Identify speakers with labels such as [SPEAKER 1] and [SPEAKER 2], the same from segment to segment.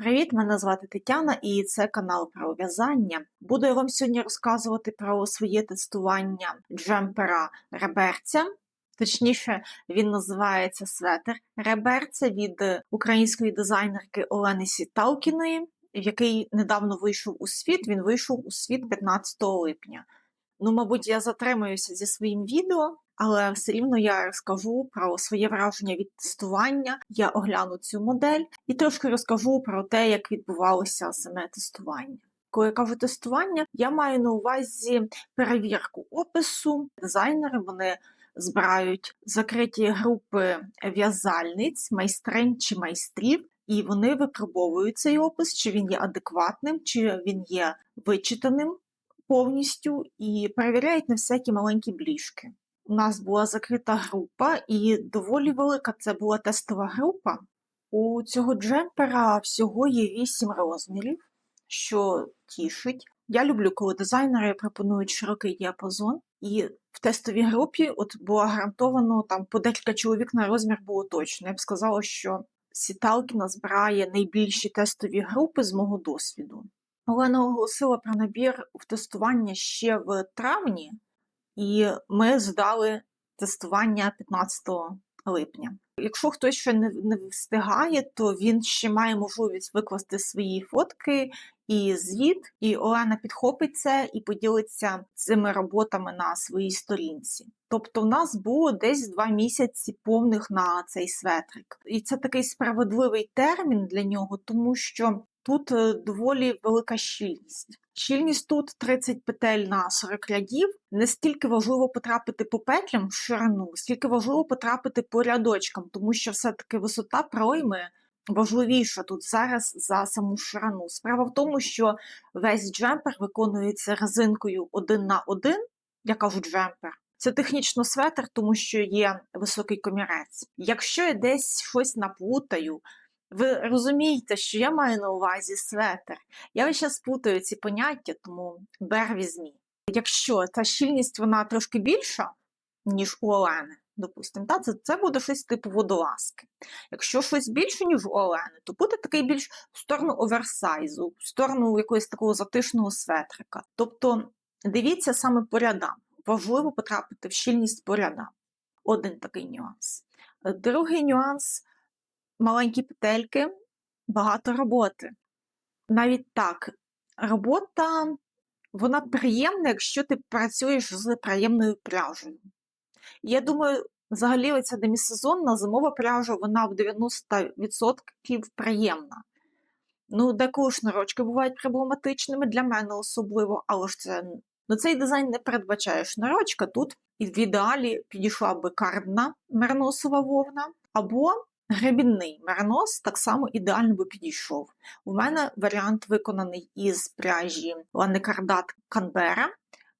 [SPEAKER 1] Привіт, мене звати Тетяна, і це канал про в'язання. Буду я вам сьогодні розказувати про своє тестування джемпера реберця. Точніше, він називається светер реберця від української дизайнерки Олени Сіталкіної, який недавно вийшов у світ. Він вийшов у світ 15 липня. Ну, мабуть, я затримаюся зі своїм відео, але все рівно я розкажу про своє враження від тестування. Я огляну цю модель і трошки розкажу про те, як відбувалося саме тестування. Коли я кажу тестування, я маю на увазі перевірку опису. Дизайнери вони збирають закриті групи в'язальниць, майстринь чи майстрів, і вони випробовують цей опис, чи він є адекватним, чи він є вичитаним повністю, і перевіряють на всякі маленькі бліжки. У нас була закрита група, і доволі велика це була тестова група. У цього джемпера всього є 8 розмірів, що тішить. Я люблю, коли дизайнери пропонують широкий діапазон, і в тестовій групі от було гарантовано там по декілька чоловік на розмір було точно. Я б сказала, що Сіталкіна збирає найбільші тестові групи з мого досвіду. Олена оголосила про набір в тестування ще в травні, і ми здали тестування 15 липня. Якщо хтось ще не, не встигає, то він ще має можливість викласти свої фотки і звіт, і Олена підхопить це і поділиться цими роботами на своїй сторінці. Тобто, в нас було десь два місяці повних на цей светрик. І це такий справедливий термін для нього, тому що тут е, доволі велика щільність. Щільність тут 30 петель на 40 рядів. Не стільки важливо потрапити по петлям в ширину, скільки важливо потрапити по рядочкам, тому що все-таки висота пройми важливіша тут зараз за саму ширину. Справа в тому, що весь джемпер виконується резинкою один на один, я кажу джемпер. Це технічно светр, тому що є високий комірець. Якщо я десь щось наплутаю, ви розумієте, що я маю на увазі светр. Я весь час путаю ці поняття, тому бер візьмі. Якщо та щільність вона трошки більша, ніж у Олени, допустимо, та, це, це буде щось типу водолазки. Якщо щось більше, ніж у Олени, то буде такий більш в сторону оверсайзу, в сторону якогось такого затишного светрика. Тобто дивіться саме по рядам. Важливо потрапити в щільність по рядам. Один такий нюанс. Другий нюанс маленькі петельки, багато роботи. Навіть так, робота вона приємна, якщо ти працюєш з приємною пряжею. Я думаю, взагалі оця демісезонна зимова пряжа, вона в 90% приємна. Ну, деколи шнурочки бувають проблематичними для мене особливо, але ж це ну, цей дизайн не передбачає шнурочка. Тут в ідеалі підійшла би карбна мерносова вовна, або Гребінний меринос так само ідеально би підійшов. У мене варіант виконаний із пряжі Ланекардат Канбера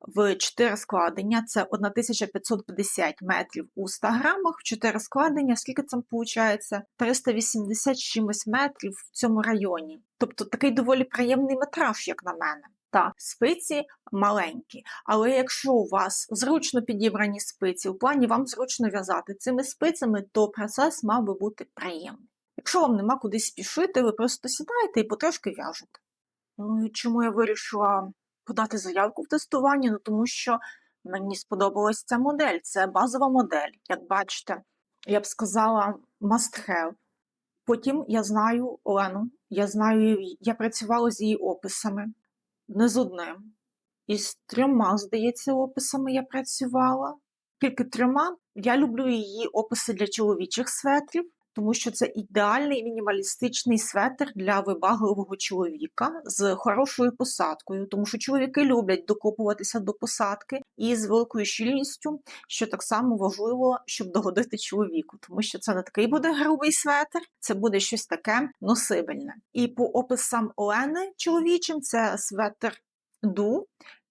[SPEAKER 1] в 4 складення. Це 1550 метрів у 100 грамах, в 4 складення, скільки це виходить? 380 чимось метрів в цьому районі. Тобто такий доволі приємний метраж, як на мене. Так, спиці маленькі, але якщо у вас зручно підібрані спиці, у плані вам зручно в'язати цими спицями, то процес мав би бути приємний. Якщо вам нема куди спішити, ви просто сідаєте і потрошки в'яжете. Ну і чому я вирішила подати заявку в тестування? Ну тому що мені сподобалась ця модель, це базова модель. Як бачите, я б сказала must have. Потім я знаю Олену, я знаю, я працювала з її описами не з одним. Із трьома, здається, описами я працювала. Тільки трьома. Я люблю її описи для чоловічих светрів, тому що це ідеальний мінімалістичний светр для вибагливого чоловіка з хорошою посадкою, тому що чоловіки люблять докопуватися до посадки і з великою щільністю, що так само важливо, щоб догодити чоловіку, тому що це не такий буде грубий светр, це буде щось таке носибельне. І по описам Олени чоловічим це светр ду.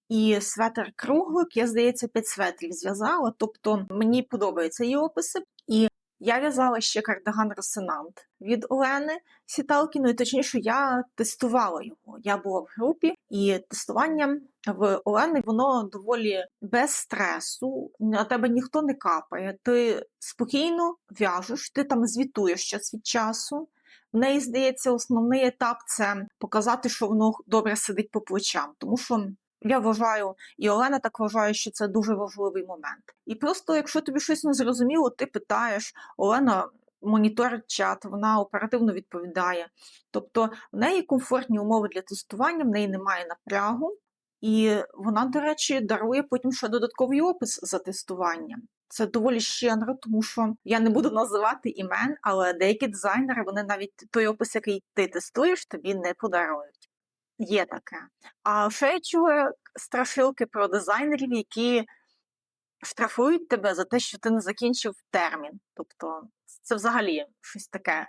[SPEAKER 1] І светр круглик, я, здається, п'ять светрів зв'язала. Тобто мені подобаються її описи. І я в'язала ще кардиган Росинант від Олени Сіталкіної, точніше, я тестувала його. Я була в групі, і тестування в Олени воно доволі без стресу, на тебе ніхто не капає. Ти спокійно в'яжеш, ти там звітуєш час від часу. В неї, здається, основний етап це показати, що воно добре сидить по плечам. Тому що я вважаю, і Олена так вважає, що це дуже важливий момент. І просто, якщо тобі щось не зрозуміло, ти питаєш, Олена моніторить чат, вона оперативно відповідає. Тобто в неї комфортні умови для тестування, в неї немає напрягу, і вона, до речі, дарує потім ще додатковий опис за тестування. Це доволі щедро, тому що я не буду називати імен, але деякі дизайнери вони навіть той опис, який ти тестуєш, тобі не подарують. Є таке. А ще я чула страшилки про дизайнерів, які штрафують тебе за те, що ти не закінчив термін. Тобто, це взагалі щось таке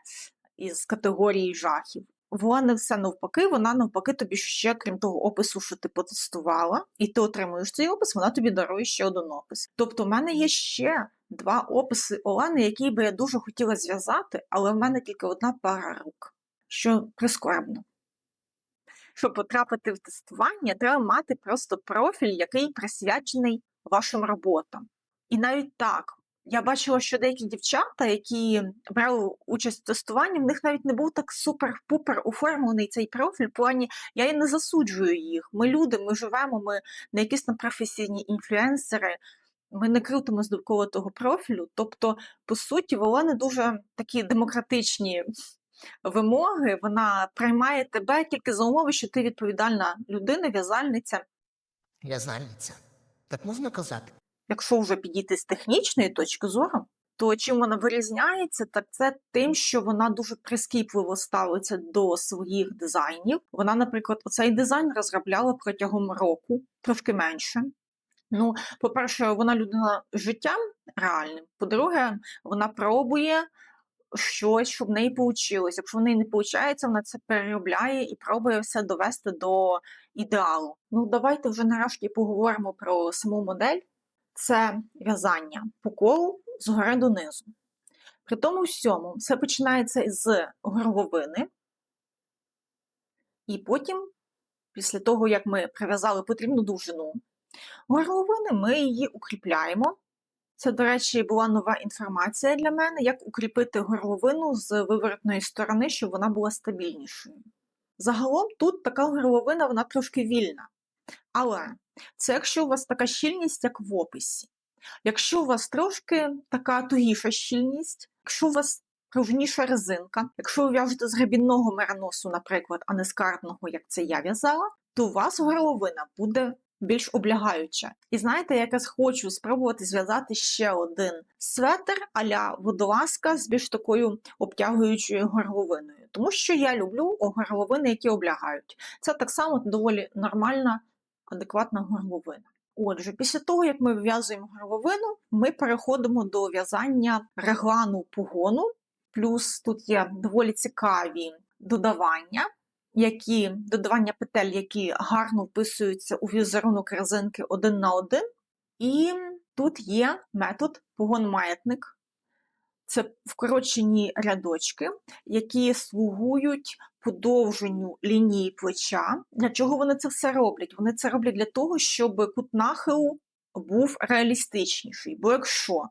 [SPEAKER 1] із категорії жахів. Вона не все навпаки, вона навпаки тобі ще, крім того опису, що ти потестувала, і ти отримуєш цей опис, вона тобі дарує ще один опис. Тобто, в мене є ще два описи Олени, які би я дуже хотіла зв'язати, але в мене тільки одна пара рук, що прискорбно. Щоб потрапити в тестування, треба мати просто профіль, який присвячений вашим роботам. І навіть так, я бачила, що деякі дівчата, які брали участь в тестуванні, в них навіть не був так супер-пупер оформлений цей профіль. В плані я і не засуджую їх. Ми люди, ми живемо, ми не якісь там професійні інфлюенсери. Ми не крутимось довкола того профілю. Тобто, по суті, вона не дуже такі демократичні вимоги. Вона приймає тебе тільки за умови, що ти відповідальна людина, в'язальниця.
[SPEAKER 2] В'язальниця. Так можна казати?
[SPEAKER 1] Якщо вже підійти з технічної точки зору, то чим вона вирізняється, так це тим, що вона дуже прискіпливо ставиться до своїх дизайнів. Вона, наприклад, оцей дизайн розробляла протягом року, трошки менше. Ну, по-перше, вона людина з життям реальним. По-друге, вона пробує щось, щоб в неї вийшло. Якщо в неї не виходить, вона це переробляє і пробує все довести до ідеалу. Ну, давайте вже нарешті поговоримо про саму модель. Це в'язання по колу згори донизу. При тому всьому все починається з горловини, і потім, після того, як ми прив'язали потрібну довжину горловини, ми її укріпляємо. Це, до речі, була нова інформація для мене, як укріпити горловину з виворотної сторони, щоб вона була стабільнішою. Загалом тут така горловина, вона трошки вільна. Але це якщо у вас така щільність, як в описі. Якщо у вас трошки така тугіша щільність, якщо у вас пружніша резинка, якщо ви в'яжете з гребінного мериносу, наприклад, а не з картного, як це я в'язала, то у вас горловина буде більш облягаюча. І знаєте, я якраз хочу спробувати зв'язати ще один светр а-ля водолазка з більш такою обтягуючою горловиною. Тому що я люблю горловини, які облягають. Це так само доволі нормальна, адекватна горловина. Отже, після того, як ми вив'язуємо горловину, ми переходимо до в'язання реглану погону. Плюс тут є доволі цікаві додавання, які додавання петель, які гарно вписуються у візерунок резинки один на один. І тут є метод погон-маятник. Це вкорочені рядочки, які слугують подовженню лінії плеча. Для чого вони це все роблять? Вони це роблять для того, щоб кут нахилу був реалістичніший. Бо якщо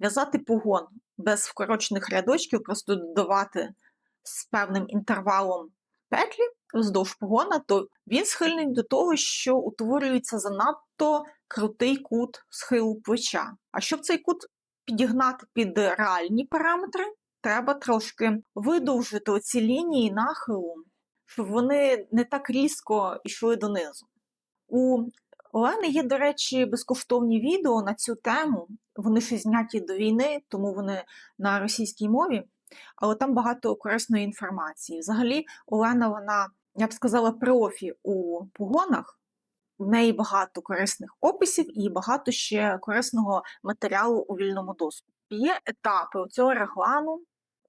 [SPEAKER 1] в'язати погон без вкорочених рядочків, просто додавати з певним інтервалом петлі вздовж погона, то він схильний до того, що утворюється занадто крутий кут схилу плеча. А щоб цей кут підігнати під реальні параметри, треба трошки видовжити оці лінії нахилу, щоб вони не так різко йшли донизу. У Олени є, до речі, безкоштовні відео на цю тему. Вони ще зняті до війни, тому вони на російській мові, але там багато корисної інформації. Взагалі, Олена, вона, я б сказала, профі у погонах. В неї багато корисних описів і багато ще корисного матеріалу у вільному доступі. Є етапи цього реглану,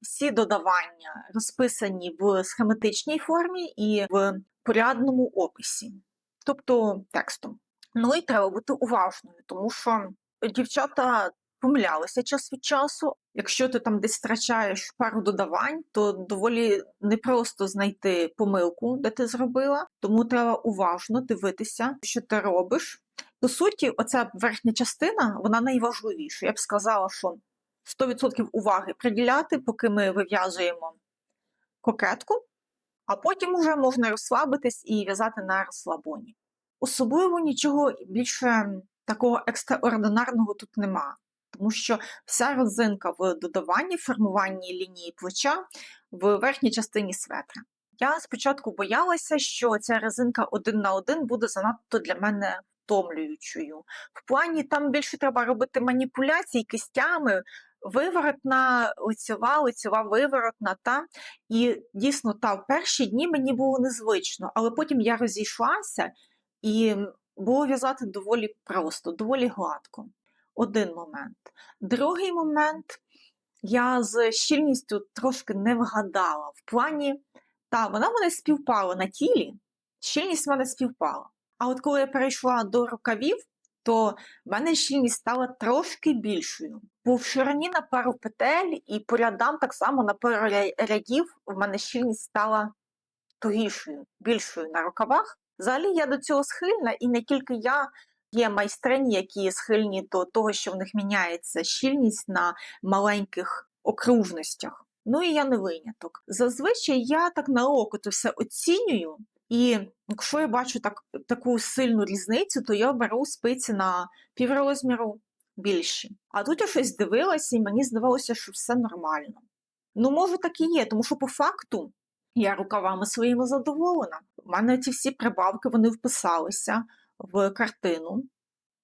[SPEAKER 1] всі додавання розписані в схематичній формі і в порядному описі, тобто текстом. Ну і треба бути уважною, тому що дівчата помилялися час від часу. Якщо ти там десь втрачаєш пару додавань, то доволі непросто знайти помилку, де ти зробила, тому треба уважно дивитися, що ти робиш. По суті, оця верхня частина вона найважливіша. Я б сказала, що 100% уваги приділяти, поки ми вив'язуємо кокетку, а потім уже можна розслабитись і в'язати на розслабоні. Особливо нічого більше такого екстраординарного тут нема, тому що вся родзинка в додаванні, формуванні лінії плеча в верхній частині светра. Я спочатку боялася, що ця резинка один на один буде занадто для мене втомлюючою. В плані там більше треба робити маніпуляції кистями, виворотна, лицьова, лицьова, виворотна, та. І дійсно, та, в перші дні мені було незвично, але потім я розійшлася і було в'язати доволі просто, доволі гладко. Один момент. Другий момент, я з щільністю трошки не вгадала. В плані, та, вона в мене співпала на тілі, щільність в мене співпала. А от коли я перейшла до рукавів, то в мене щільність стала трошки більшою. Бо в ширині на пару петель і по рядам так само на пару рядів в мене щільність стала тугішою, більшою на рукавах. Взагалі я до цього схильна, і не тільки я. Є майстрині, які схильні до того, що в них міняється щільність на маленьких окружностях. Ну і я не виняток. Зазвичай я так на око це все оцінюю, і якщо я бачу так, таку сильну різницю, то я беру спиці на піврозміру більші. А тут я щось дивилася, і мені здавалося, що все нормально. Ну, може, так і є, тому що по факту я рукавами своїми задоволена. У мене ці всі прибавки вони вписалися в картину,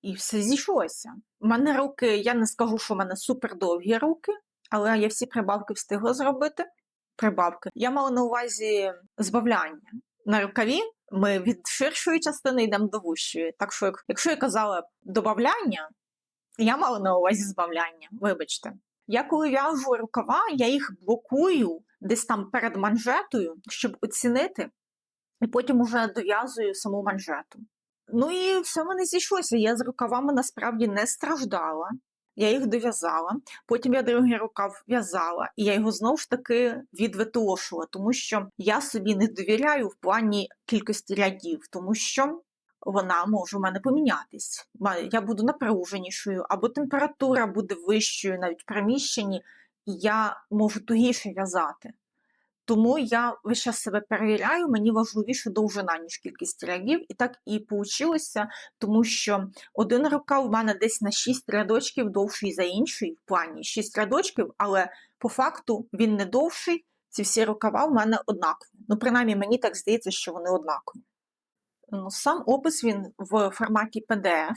[SPEAKER 1] і все зійшлося. У мене руки, я не скажу, що в мене супердовгі руки, але я всі прибавки встигла зробити. Прибавки. Я мала на увазі збавляння. На рукаві ми від ширшої частини йдемо до вущої. Так що, якщо я казала добавляння, я мала на увазі збавляння. Вибачте. Я коли в'яжу рукава, я їх блокую десь там перед манжетою, щоб оцінити, і потім уже дов'язую саму манжету. Ну і все мене зійшлося. Я з рукавами насправді не страждала. Я їх дов'язала. Потім я другий рукав в'язала, і я його знову ж таки відветошила, тому що я собі не довіряю в плані кількості рядів, тому що вона може у мене помінятись. Я буду напруженішою, або температура буде вищою навіть в приміщенні, і я можу тугіше в'язати. Тому я весь час себе перевіряю, мені важливіше довжина, ніж кількість рядів. І так і вийшло, тому що один рукав в мене десь на 6 рядочків довший за інший, в плані 6 рядочків, але по факту він не довший, ці всі рукава в мене однакові. Ну, принаймні, мені так здається, що вони однакові. Ну, сам опис він в форматі PDF.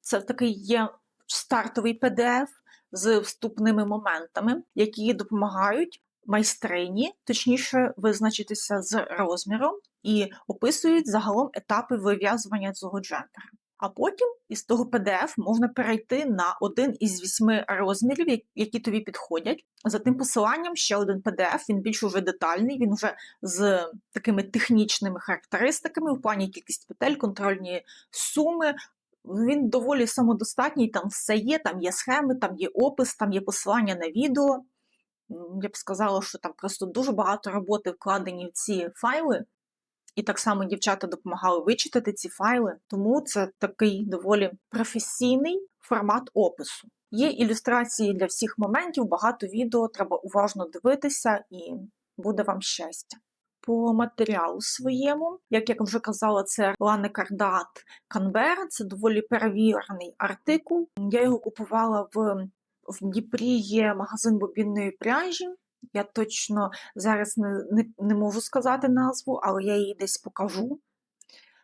[SPEAKER 1] Це такий є стартовий PDF з вступними моментами, які допомагають майстрині, точніше, визначитися з розміром і описують загалом етапи вив'язування цього джемпера. А потім із того PDF можна перейти на один із вісьми розмірів, які тобі підходять. За тим посиланням ще один PDF, він більш уже детальний, він вже з такими технічними характеристиками в плані кількість петель, контрольні суми. Він доволі самодостатній, там все є, там є схеми, там є опис, там є посилання на відео. Я б сказала, що там просто дуже багато роботи вкладені в ці файли, і так само дівчата допомагали вичитати ці файли, тому це такий доволі професійний формат опису. Є ілюстрації для всіх моментів, багато відео, треба уважно дивитися і буде вам щастя. По матеріалу своєму, як я вже казала, це Лане Кардат Канбера, це доволі перевірений артикул. Я його купувала в в Дніпрі є магазин бобінної пряжі. Я точно зараз не, не, не можу сказати назву, але я її десь покажу.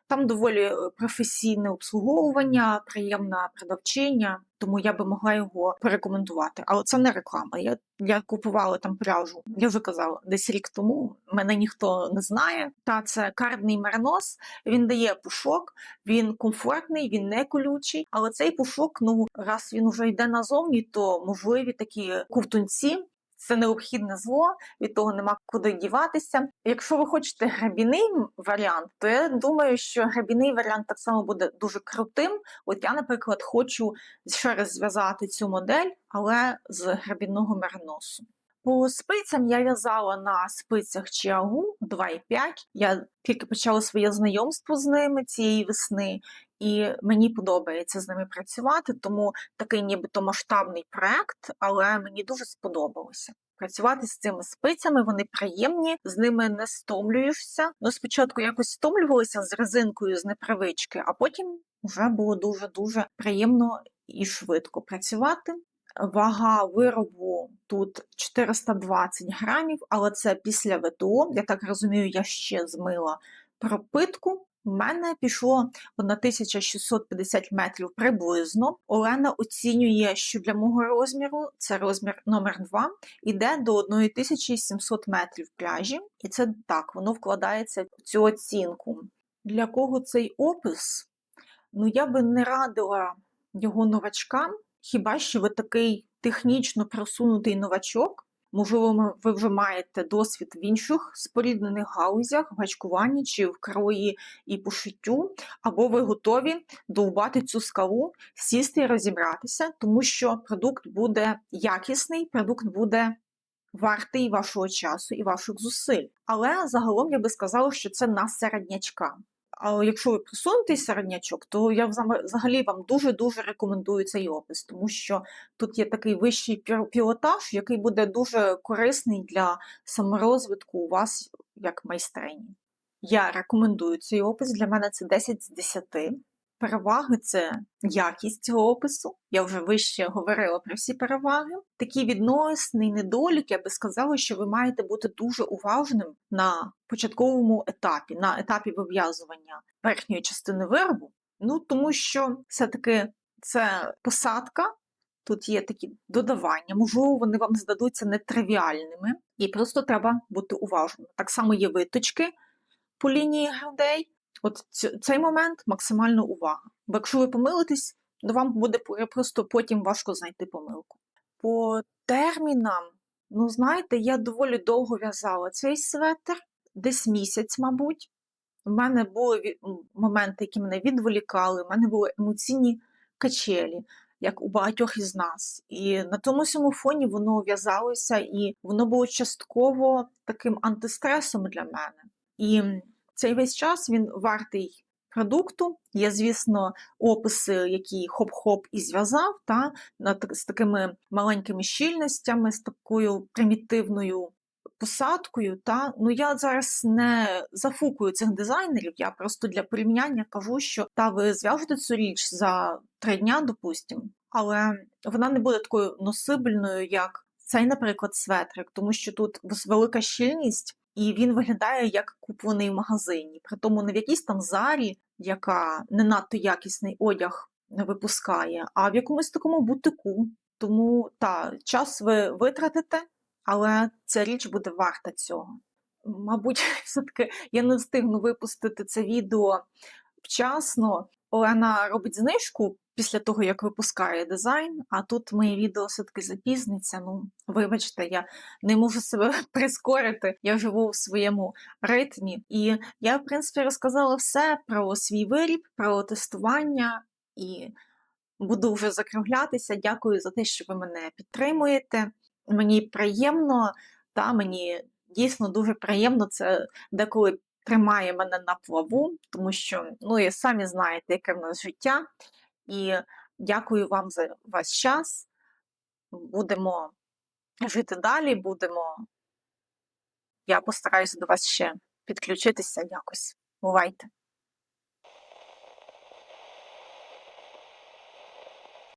[SPEAKER 1] Там доволі е, професійне обслуговування, приємна продавчиня, тому я би могла його порекомендувати. Але це не реклама. Я, я купувала там пряжу, я вже казала, десь рік тому. Мене ніхто не знає. Та це кардний меринос. Він дає пушок, він комфортний, він не колючий. Але цей пушок, ну раз він вже йде назовні, то можливі такі ковтунці. Це необхідне зло, від того нема куди діватися. Якщо ви хочете грабіний варіант, то я думаю, що грабіний варіант так само буде дуже крутим. От я, наприклад, хочу ще раз зв'язати цю модель, але з грабінного мериносу. По спицям я в'язала на спицях Чіагу 2,5. Я тільки почала своє знайомство з ними цієї весни, і мені подобається з ними працювати, тому такий нібито масштабний проект, але мені дуже сподобалося. Працювати з цими спицями, вони приємні, з ними не стомлюєшся. Ну, спочатку якось стомлювалися з резинкою з непривички, а потім вже було дуже-дуже приємно і швидко працювати. Вага виробу тут 420 грамів, але це після ВТО. Я так розумію, я ще змила пропитку. У мене пішло на 1650 метрів приблизно. Олена оцінює, що для мого розміру це розмір номер 2 іде до 1700 метрів пляжі, і це так, воно вкладається в цю оцінку. Для кого цей опис? Ну, я би не радила його новачкам, хіба що ви такий технічно просунутий новачок. Можливо, ви вже маєте досвід в інших споріднених гаузях, в гачкуванні чи в крої і пошиттю, або ви готові довбати цю скалу, сісти і розібратися, тому що продукт буде якісний, продукт буде вартий вашого часу і ваших зусиль. Але загалом я би сказала, що це на середнячка. Але якщо ви просунутий середнячок, то я взагалі вам дуже-дуже рекомендую цей опис, тому що тут є такий вищий пілотаж, який буде дуже корисний для саморозвитку у вас як майстрині. Я рекомендую цей опис. Для мене це 10 з 10. Переваги це якість цього опису. Я вже вище говорила про всі переваги. Такий відносний недолік, я би сказала, що ви маєте бути дуже уважним на початковому етапі, на етапі вив'язування верхньої частини виробу. Ну тому що все-таки це посадка. Тут є такі додавання, можливо, вони вам здадуться нетривіальними, і просто треба бути уважним. Так само є виточки по лінії грудей. От цей момент максимально увага. Бо якщо ви помилитесь, то вам буде просто потім важко знайти помилку. По термінам, ну знаєте, я доволі довго в'язала цей светр, десь місяць, мабуть. У мене були моменти, які мене відволікали, у мене були емоційні качелі, як у багатьох із нас. І на тому всьому фоні воно в'язалося, і воно було частково таким антистресом для мене. І цей весь час він вартий продукту. Є, звісно, описи, які хоп-хоп і зв'язав, та, з такими маленькими щільностями, з такою примітивною посадкою. Та. Ну, я зараз не зафукую цих дизайнерів, я просто для порівняння кажу, що та ви зв'яжете цю річ за три дня, допустимо, але вона не буде такою носибельною, як цей, наприклад, светрик, тому що тут велика щільність, і він виглядає як куплений в магазині. При тому не в якійсь там зарі, яка не надто якісний одяг випускає, а в якомусь такому бутику. Тому та час ви витратите, але ця річ буде варта цього. Мабуть, все-таки я не встигну випустити це відео вчасно. Олена робить знижку після того, як випускає дизайн, а тут моє відео все-таки запізниться. Ну, вибачте, я не можу себе прискорити. Я живу в своєму ритмі. І я, в принципі, розказала все про свій виріб, про тестування і буду вже закруглятися. Дякую за те, що ви мене підтримуєте. Мені приємно, та мені дійсно дуже приємно це деколи тримає мене на плаву, тому що ну і самі знаєте, яке в нас життя. І дякую вам за ваш час. Будемо жити далі, будемо. Я постараюся до вас ще підключитися якось. Бувайте!